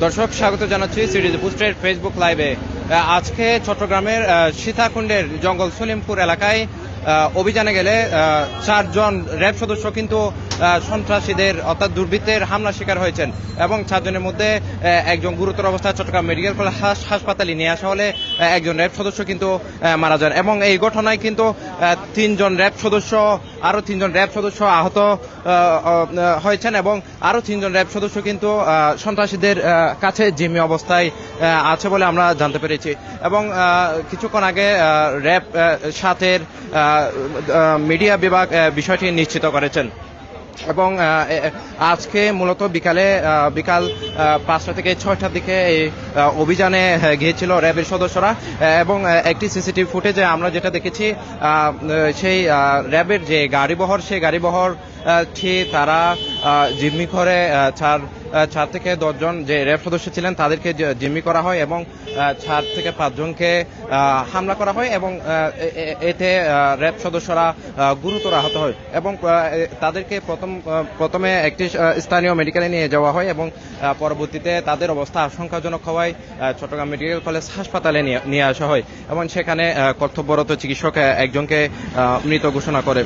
দর্শক, স্বাগত জানাচ্ছি সিরিজ বুস্টের ফেসবুক লাইভে আজকে চট্টগ্রামের সীতাকুণ্ডের জঙ্গল সলিমপুর এলাকায় অভিযানে গেলে চারজন র্যাব সদস্য কিন্তু সন্ত্রাসীদের অর্থাৎ দুর্বৃত্তের হামলা শিকার হয়েছেন এবং চারজনের মধ্যে একজন গুরুতর অবস্থায় চট্টগ্রাম মেডিকেল কলেজ হাস- হাসপাতালে নিয়ে আসা হলে একজন র্যাব সদস্য কিন্তু মারা যান। এবং এই ঘটনায় কিন্তু তিনজন র্যাব সদস্য আরও তিনজন র্যাব সদস্য আহত আহ, আহ, হয়েছেন এবং আরও তিনজন র্যাব সদস্য কিন্তু সন্ত্রাসীদের কাছে জিম্মি অবস্থায় আছে বলে আমরা জানতে পেরেছি। এবং কিছুক্ষণ আগে র্যাব সাতের মিডিয়া বিভাগ বিষয়টি নিশ্চিত করেছেন। এবং আজকে মূলত বিকালে বিকাল পাঁচটা থেকে ছয়টার দিকে এই অভিযানে গিয়েছিল র্যাবের সদস্যরা। এবং একটি সিসিটিভি ফুটেজে আমরা যেটা দেখেছি সেই র্যাবের যে গাড়িবহর, সেই গাড়িবহর ছি, তারা জিম্মি করে ছাড় চার থেকে দশজন যে র্যাব সদস্য ছিলেন, তাদেরকে জিম্মি করা হয় এবং চার থেকে পাঁচজনকে হামলা করা হয় এবং এতে র্যাব সদস্যরা গুরুতর আহত হয় এবং তাদেরকে প্রথম প্রথমে একটি স্থানীয় মেডিকেলে নিয়ে যাওয়া হয় এবং পরবর্তীতে তাদের অবস্থা আশঙ্কাজনক হওয়ায় চট্টগ্রাম মেডিকেল কলেজ হাসপাতালে নিয়ে আসা হয় এবং সেখানে কর্তব্যরত চিকিৎসক একজনকে মৃত ঘোষণা করে।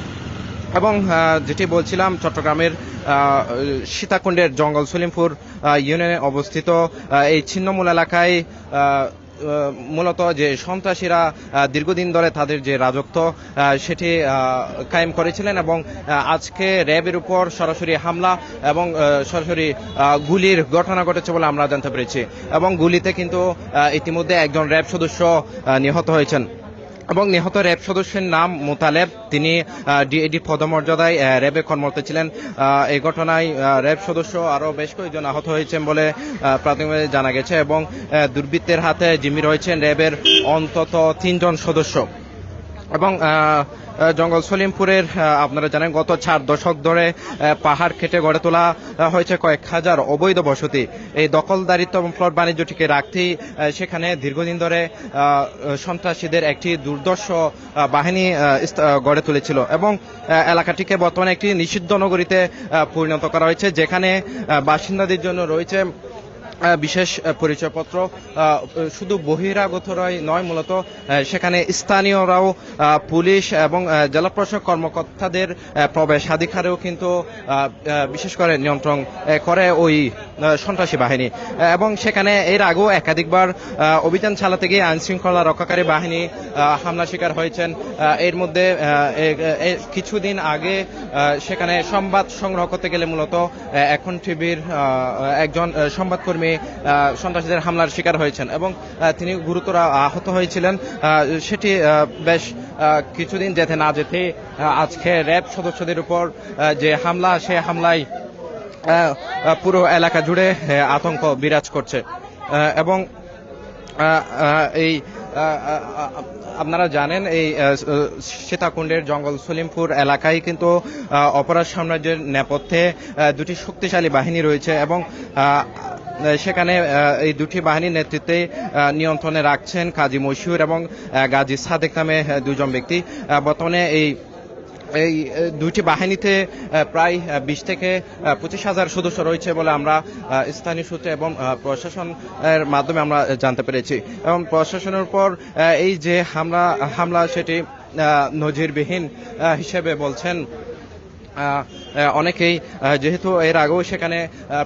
এবং যেটি বলছিলাম, চট্টগ্রামের সীতাকুণ্ডের জঙ্গল সলিমপুর ইউনিয়নে অবস্থিত এই ছিন্নমূল এলাকায় মূলত যে সন্ত্রাসীরা দীর্ঘদিন ধরে তাদের যে রাজত্ব সেটি কায়েম করেছিলেন এবং আজকে র্যাবের উপর সরাসরি হামলা এবং সরাসরি গুলির ঘটনা ঘটেছে বলে আমরা জানতে পেরেছি এবং গুলিতে কিন্তু ইতিমধ্যে একজন র্যাব সদস্য নিহত হয়েছেন। এবং নিহত র্যাব সদস্যের নাম মোতালেব। তিনি ডিএডি পদমর্যাদায় র্যাবে কর্মরত ছিলেন। এই ঘটনায় র্যাব সদস্য আরও বেশ কয়েকজন আহত হয়েছেন বলে প্রাথমিকভাবে জানা গেছে এবং দুর্বৃত্তের হাতে জিম্মি রয়েছেন র্যাবের অন্তত তিনজন সদস্য। এবং জঙ্গল সলিমপুরের আপনারা জানেন গত চার দশক ধরে পাহাড় কেটে গড়ে তোলা হয়েছে কয়েক হাজার অবৈধ বসতি। এই দখলদারিত্ব এবং প্লট বাণিজ্যটিকে রাখতেই সেখানে দীর্ঘদিন ধরে সন্ত্রাসীদের একটি দুর্দর্শ বাহিনী গড়ে তুলেছিল এবং এলাকাটিকে বর্তমানে একটি নিষিদ্ধ নগরীতে পরিণত করা হয়েছে, যেখানে বাসিন্দাদের জন্য রয়েছে বিশেষ পরিচয়পত্র শুধু বহিরাগতরাই নয়, মূলত সেখানে স্থানীয়রাও পুলিশ এবং জেলা প্রশাসক কর্মকর্তাদের প্রবেশাধিকারেও কিন্তু বিশেষ করে নিয়ন্ত্রণ করে ওই সন্ত্রাসী বাহিনী। এবং সেখানে এর আগেও একাধিকবার অভিযান চালাতে গিয়ে আইন শৃঙ্খলা রক্ষাকারী বাহিনী হামলা শিকার হয়েছেন। এর মধ্যে কিছুদিন আগে সেখানে সংবাদ সংগ্রহ করতে গেলে মূলত এখন টিভির একজন সংবাদকর্মী আহ, সন্ত্রাসীদের হামলার শিকার হয়েছেন এবং তিনি গুরুতর আহত হয়েছিলেন। সেটি বেশ কিছুদিন যেতে না যেতে আজকে র্যাব সদস্যদের উপর যে হামলা সে হামলায় পুরো এলাকা জুড়ে আতঙ্ক বিরাজ করছে। এবং এই আপনারা জানেন এই সীতাকুণ্ডের জঙ্গল সলিমপুর এলাকায় কিন্তু অপরাধ সাম্রাজ্যের নেপথ্যে দুটি শক্তিশালী বাহিনী রয়েছে এবং সেখানে এই দুটি বাহিনীর নেতৃত্বে নিয়ন্ত্রণে রাখছেন কাজী মশিউর এবং গাজী সাদেক নামে দুজন ব্যক্তি। বর্তমানে এই এই দুইটি বাহিনীতে প্রায় বিশ থেকে পঁচিশ হাজার সদস্য রয়েছে বলে আমরা স্থানীয় সূত্রে এবং প্রশাসনের মাধ্যমে আমরা জানতে পেরেছি। এবং প্রশাসনের উপর এই যে হামলা হামলা সেটি নজিরবিহীন হিসেবে বলছেন অনেকেই যেহেতু এর আগেও সেখানে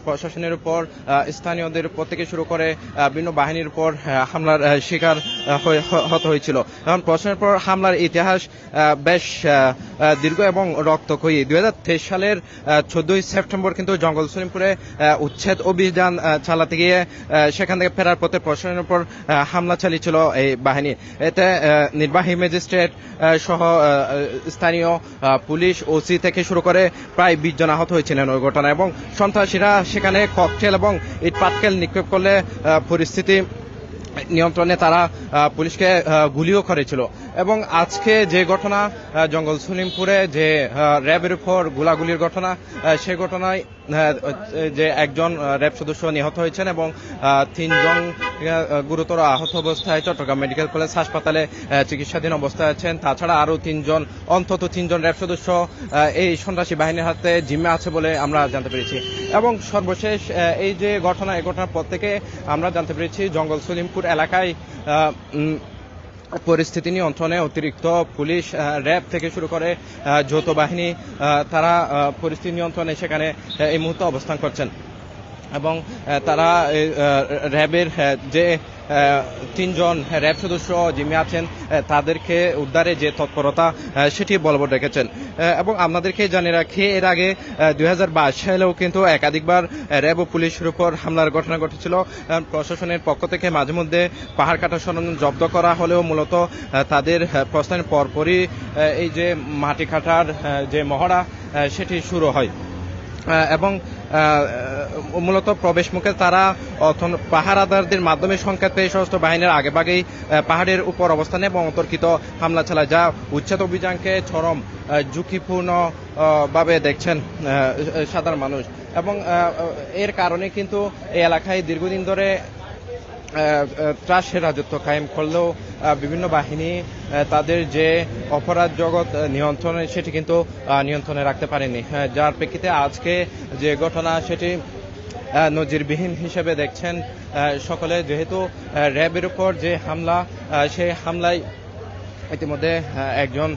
প্রশাসনের উপর স্থানীয়দের উপর থেকে শুরু করে বিভিন্ন বাহিনীর উপর হামলার শিকার হতে হয়েছিল। এখন প্রশাসনের পর হামলার ইতিহাস বেশ দীর্ঘ এবং রক্তক্ষয়ী। দুই হাজার তেইশ সালের চোদ্দই সেপ্টেম্বর কিন্তু জঙ্গল সলিমপুরে উচ্ছেদ অভিযান চালাতে গিয়ে সেখান থেকে ফেরার পথে প্রশাসনের উপর হামলা চালিয়েছিল এই বাহিনী। এতে নির্বাহী ম্যাজিস্ট্রেট সহ স্থানীয় পুলিশ, ওসি থেকে শুরু করে প্রায় বিশ জন আহত হয়েছিলেন ওই ঘটনায়। এবং সন্ত্রাসীরা সেখানে ককটেল এবং ইট পাটকেল নিক্ষেপ করলে পরিস্থিতি নিয়ন্ত্রণে তারা পুলিশকে গুলিও করেছিল। এবং আজকে যে ঘটনা জঙ্গল সলিমপুরে যে র্যাবের উপর গোলাগুলির ঘটনা সে ঘটনায় যে একজন র্যাব সদস্য নিহত হয়েছেন এবং তিনজন গুরুতর আহত অবস্থায় চট্টগ্রাম মেডিকেল কলেজ হাসপাতালে চিকিৎসাধীন অবস্থায় আছেন। তাছাড়া আরও তিনজন, অন্তত তিনজন র্যাব সদস্য এই সন্ত্রাসী বাহিনীর হাতে জিম্মে আছে বলে আমরা জানতে পেরেছি। এবং সর্বশেষ এই যে ঘটনা, এই ঘটনার পর থেকে আমরা জানতে পেরেছি, জঙ্গল সলিমপুর এলাকায় পরিস্থিতি নিয়ন্ত্রণে অতিরিক্ত পুলিশ র্যাব থেকে শুরু করে যৌথ বাহিনী তারা পরিস্থিতি নিয়ন্ত্রণে সেখানে এই মুহূর্তে অবস্থান করছেন। এবং তারা র্যাবের যে তিনজন র্যাব সদস্য জিম্মি আছেন তাদেরকে উদ্ধারে যে তৎপরতা সেটি বলবৎ রেখেছেন। এবং আপনাদেরকে জানিয়ে রাখি, এর আগে দু হাজার বাইশ সালেও কিন্তু একাধিকবার র্যাব ও পুলিশের উপর হামলার ঘটনা ঘটেছিল। প্রশাসনের পক্ষ থেকে মাঝে মধ্যে পাহাড় কাটা সরঞ্জাম জব্দ করা হলেও মূলত তাদের প্রস্থানের পরপরই এই যে মাটি কাটার যে মহড়া সেটি শুরু হয়। এবং মূলত প্রবেশ মুখে তারা পাহারাদারদের মাধ্যমে সংকেত পেয়ে সশস্ত্র বাহিনীর আগেভাগেই পাহাড়ের উপর অবস্থানে এবং অতর্কিত হামলা চালায়, যা উচ্ছেদ অভিযানকে চরম ঝুঁকিপূর্ণ ভাবে দেখছেন সাধারণ মানুষ। এবং এর কারণে কিন্তু এই এলাকায় দীর্ঘদিন ধরে ত্রাসের রাজত্ব কায়েম করলেও বিভিন্ন বাহিনী তাদের যে অপরাধ জগৎ নিয়ন্ত্রণে, সেটি কিন্তু নিয়ন্ত্রণে রাখতে পারেনি। যার প্রেক্ষিতে আজকে যে ঘটনা, সেটি নজিরবিহীন হিসেবে দেখছেন সকলে। যেহেতু র্যাবের উপর যে হামলা সেই হামলায় ইতিমধ্যে একজন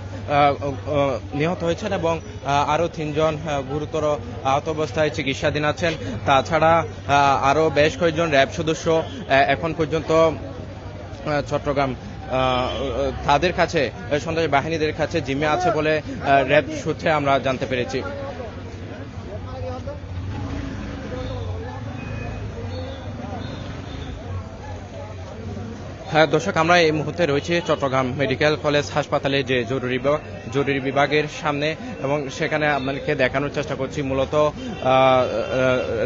নিহত হয়েছেন এবং আরও তিনজন গুরুতর আহত অবস্থায় চিকিৎসাধীন আছেন। তাছাড়া আরও বেশ কয়েকজন র্যাব সদস্য এখন পর্যন্ত চট্টগ্রাম তাদের কাছে, সন্ত্রাসী বাহিনীদের কাছে জিম্মে আছে বলে র্যাব সূত্রে আমরা জানতে পেরেছি। হ্যাঁ দর্শক আমরা এই মুহূর্তে রয়েছি চট্টগ্রাম মেডিকেল কলেজ হাসপাতালে যে জরুরি জরুরি বিভাগের সামনে এবং সেখানে আপনাদেরকে দেখানোর চেষ্টা করছি মূলত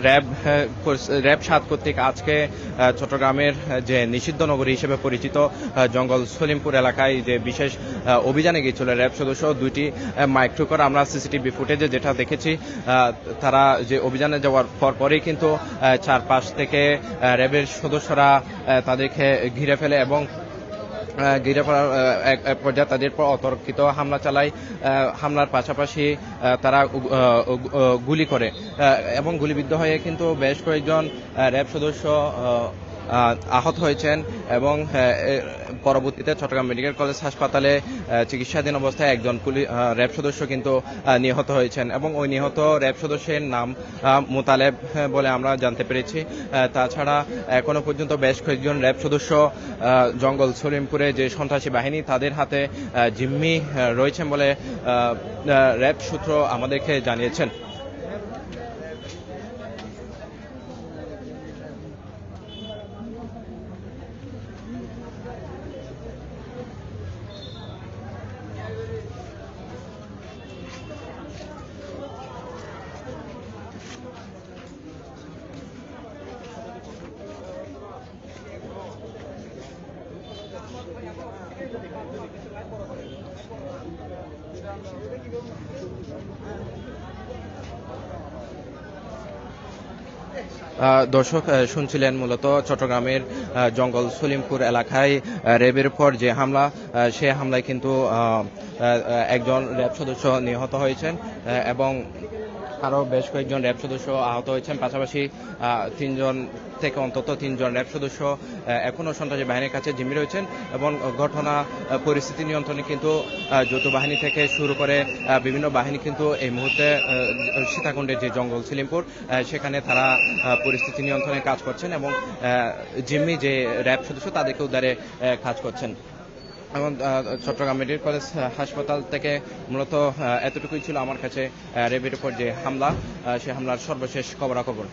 র্যাব আহ, র্যাব সাত কর্তৃক আজকে চট্টগ্রামের যে নিষিদ্ধ নগরী হিসেবে পরিচিত জঙ্গল সলিমপুর এলাকায় যে বিশেষ অভিযানে গিয়েছিল র্যাব সদস্য দুইটি মাইক্রোকর আমরা সিসিটিভি ফুটেজে যেটা দেখেছি তারা যে অভিযানে যাওয়ার পর পরেই কিন্তু চারপাশ থেকে র্যাবের সদস্যরা তাদেরকে ঘিরে ফেলে এবং আহ, এক পর্যায়ে তাদের পর অতর্কিত হামলা চালায় হামলার পাশাপাশি তারা গুলি করে। এবং গুলিবিদ্ধ হয়ে কিন্তু বেশ কয়েকজন র্যাব সদস্য আহত হয়েছেন এবং পরবর্তীতে চট্টগ্রাম মেডিকেল কলেজ হাসপাতালে চিকিৎসাধীন অবস্থায় একজন পুলিশ র্যাব সদস্য কিন্তু নিহত হয়েছেন এবং ওই নিহত র্যাব সদস্যের নাম মোতালেব বলে আমরা জানতে পেরেছি। তাছাড়া এখনও পর্যন্ত বেশ কয়েকজন র্যাব সদস্য জঙ্গল সলিমপুরে যে সন্ত্রাসী বাহিনী, তাদের হাতে জিম্মি রয়েছেন বলে র্যাব সূত্র আমাদেরকে জানিয়েছেন। দর্শক শুনছিলেন মূলত চট্টগ্রামের জঙ্গল সলিমপুর এলাকায় রেবের র্যাবের উপর যে হামলা সে হামলায় কিন্তু একজন র্যাব সদস্য নিহত হয়েছেন এবং আরও বেশ কয়েকজন র্যাব সদস্য আহত হয়েছেন। পাশাপাশি তিনজন থেকে অন্তত তিনজন র্যাব সদস্য এখনও সন্ত্রাসী বাহিনীর কাছে জিম্মি রয়েছেন এবং ঘটনা পরিস্থিতি নিয়ন্ত্রণে কিন্তু যৌথ বাহিনী থেকে শুরু করে বিভিন্ন বাহিনী কিন্তু এই মুহূর্তে সীতাকুণ্ডের যে জঙ্গল সিলিমপুর সেখানে তারা পরিস্থিতি নিয়ন্ত্রণে কাজ করছেন এবং জিম্মি যে র্যাব সদস্য, তাদেরকে উদ্ধারে কাজ করছেন। এবং চট্টগ্রাম মেডিকেল কলেজ হাসপাতাল থেকে মূলত এতটুকুই ছিল আমার কাছে র্যাবের উপর যে হামলা সে হামলার সর্বশেষ খবরাখবর।